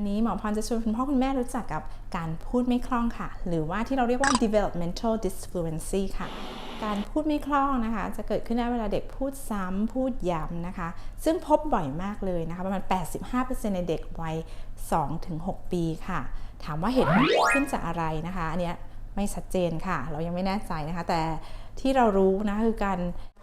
วันนี้หมอพรจะชวนคุณพ่อคุณแม่รู้จักกับการพูดไม่คล่องค่ะ หรือว่าที่เราเรียกว่า developmental disfluency ค่ะ การพูดไม่คล่องนะคะ จะเกิดขึ้นได้เวลาเด็กพูดซ้ำพูดย้ำนะคะ ซึ่งพบบ่อยมากเลยนะคะ ประมาณ 85%ในเด็กวัย 2-6 ปีค่ะ ถามว่าเหตุขึ้นจากอะไรนะคะ อันเนี้ยไม่ชัดเจนค่ะ เรายังไม่แน่ใจนะคะ แต่ที่เรารู้นะคือการ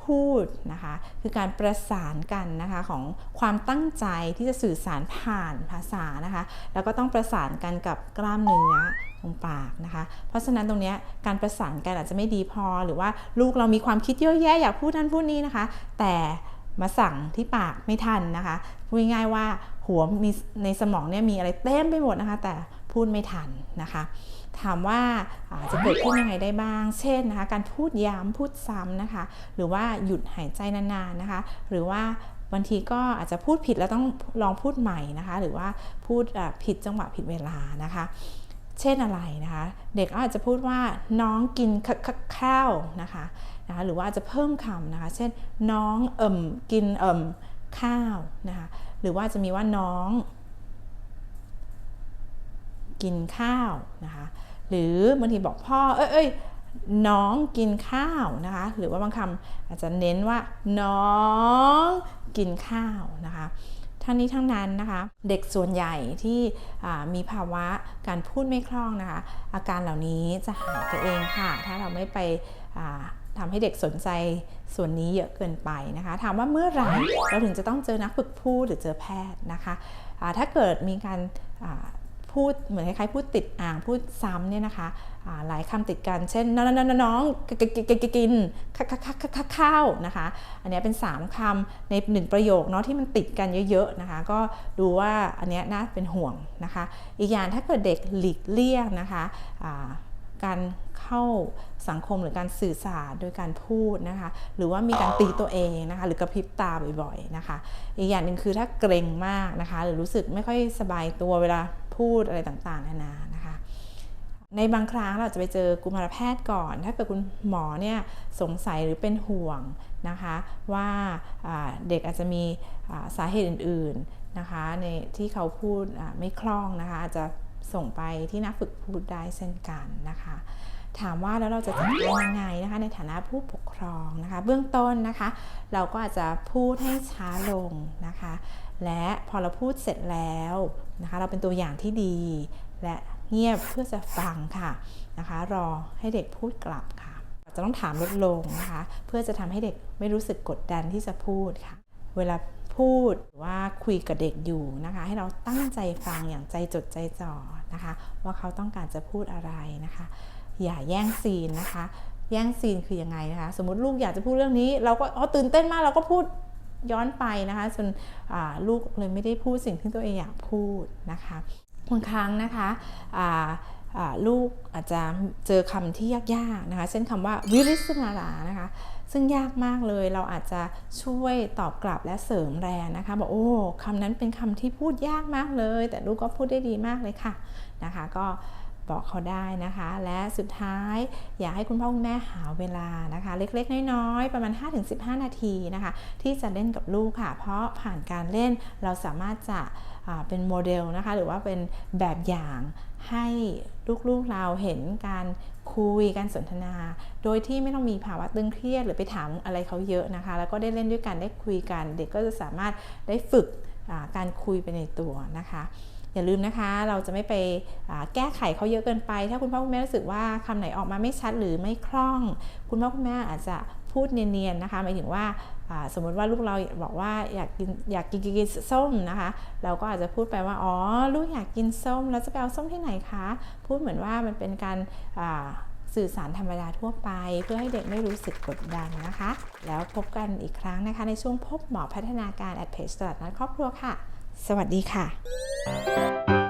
พูดนะคะคือการประสานกันนะคะของความตั้งใจที่จะสื่อสารผ่านภาษานะคะแล้วก็ต้องประสานกันกับกล้ามเนื้อตรงปากนะคะ เพราะฉะนั้นตรงนี้การประสานกันอาจจะไม่ดีพอ หรือว่าลูกเรามีความคิดเยอะแยะอยากพูดนั่นพูดนี้นะคะ แต่มาสั่งที่ปากไม่ทันนะคะพูดง่ายๆว่าหัวมีในสมองเนี่ยมีอะไรเต็มไปหมดนะคะ แต่พูดไม่ทันนะคะ ถามว่าจะเกิดขึ้นยังไงได้บ้าง เช่นนะคะการพูดย้ำพูดซ้ำนะคะ หรือว่าหยุดหายใจนานๆนะคะ หรือว่าบางทีก็อาจจะพูดผิดแล้วต้องลองพูดใหม่นะคะ หรือว่าพูดผิดจังหวะผิดเวลานะคะ เช่นอะไรนะคะ เด็กอาจจะพูดว่าน้องกินข้าวนะคะนะคะ หรือว่าจจะเพิ่มคำนะคะ เช่นน้องเอิ่มกินเอิ่มข้าวนะคะ หรือว่าจะมีว่าน้อง กินข้าวนะคะ หรือบางทีบอกพ่อเอ้ยเอ้ยน้องกินข้าวนะคะ หรือว่าบางคำอาจจะเน้นว่า น้องกินข้าวนะคะทั้งนี้ทั้งนั้นนะคะ เด็กส่วนใหญ่ที่มีภาวะการพูดไม่คล่องนะคะ อาการเหล่านี้จะหายไปเองค่ะ ถ้าเราไม่ไปทำให้เด็กสนใจส่วนนี้เยอะเกินไปนะคะ ถามว่าเมื่อไหร่เราถึงจะต้องเจอนักฝึกพูดหรือเจอแพทย์นะคะถ้าเกิดมีการ พูดเหมือนคล้ายๆพูดติดอ่างพูดซ้ำเนี่ยนะคะหลายคำติดกันเช่นน้องน้องกินข้าวนะคะ อันนี้เป็น 3คำในหนึ่งประโยคเนาะที่มันติดกันเยอะๆนะคะ ก็ดูว่าอันนี้น่าเป็นห่วงนะคะ อีกอย่างถ้าเกิดเด็กหลีกเลี่ยงนะคะการเข้าสังคมหรือการสื่อสารโดยการพูดนะคะ หรือว่ามีการตีตัวเองนะคะ หรือกระพริบตาบ่อยๆนะคะ อีกอย่างหนึ่งคือถ้าเกรงมากนะคะ หรือรู้สึกไม่ค่อยสบายตัวเวลา พูดอะไรต่างๆ นานานะคะ ในบางครั้งเราจะไปเจอกุมารแพทย์ก่อน ถ้าเกิดคุณหมอเนี่ยสงสัยหรือเป็นห่วงนะคะว่าเด็กอาจจะมีสาเหตุอื่นๆนะคะในที่เขาพูดไม่คล่องนะคะอาจจะส่งไปที่นักฝึกพูดได้เช่นกันนะคะ ถามว่าแล้วเราจะจัดการยังไงนะคะในฐานะผู้ปกครองนะคะ เบื้องต้นนะคะ เราก็อาจจะพูดให้ช้าลงนะคะ และพอเราพูดเสร็จแล้วนะคะ เราเป็นตัวอย่างที่ดี และเงียบเพื่อจะฟังค่ะนะคะ รอให้เด็กพูดกลับค่ะ จะต้องถามลดลงนะคะ เพื่อจะทำให้เด็กไม่รู้สึกกดดันที่จะพูดค่ะ เวลาพูดว่าคุยกับเด็กอยู่นะคะ ให้เราตั้งใจฟังอย่างใจจดใจจ่อนะคะ ว่าเขาต้องการจะพูดอะไรนะคะ อย่าแย่งซีนนะคะ แย่งซีนคือยังไงนะคะ สมมติลูกอยากจะพูดเรื่องนี้ เราก็อ๋อตื่นเต้นมากเราก็พูด ย้อนไปนะคะจนลูกเลยไม่ได้พูดสิ่งที่ตัวเองอยากพูดนะคะบางครั้งนะคะลูกอาจจะเจอคำที่ยากๆนะคะเช่นคำว่าวิริสนารานะคะซึ่งยากมากเลยเราอาจจะช่วยตอบกลับและเสริมแรงนะคะบอกโอ้คำนั้นเป็นคำที่พูดยากมากเลย แต่ลูกก็พูดได้ดีมากเลยค่ะนะคะ ก็ บอกเขาได้นะคะ และสุดท้ายอยากให้คุณพ่อคุณแม่หาเวลานะคะ เล็กๆ น้อยๆ ประมาณ 5-15 นาทีนะคะ ที่จะเล่นกับลูกค่ะ เพราะผ่านการเล่นเราสามารถจะเป็นโมเดลนะคะ หรือว่าเป็นแบบอย่างให้ลูกๆเราเห็นการคุยการสนทนา โดยที่ไม่ต้องมีภาวะตึงเครียดหรือไปถามอะไรเขาเยอะนะคะ แล้วก็ได้เล่นด้วยกันได้คุยกัน เด็กก็จะสามารถได้ฝึกการคุยไปในตัวนะคะ อย่าลืมนะคะ เราจะไม่ไปแก้ไขเขาเยอะเกินไป ถ้าคุณพ่อคุณแม่รู้สึกว่าคำไหนออกมาไม่ชัดหรือไม่คล่อง คุณพ่อคุณแม่อาจจะพูดเนียนๆนะคะหมายถึงว่าสมมติว่าลูกเราบอกว่าอยากกินอยากกินกินส้มนะคะ เราก็อาจจะพูดไปว่าอ๋อลูกอยากกินส้มแล้วจะไปเอาส้มที่ไหนคะ พูดเหมือนว่ามันเป็นการสื่อสารธรรมดาทั่วไป เพื่อให้เด็กไม่รู้สึกกดดันนะคะ แล้วพบกันอีกครั้งนะคะ ในช่วงพบหมอพัฒนาการแอดเพจตลาดนัดครอบครัวค่ะ สวัสดีค่ะ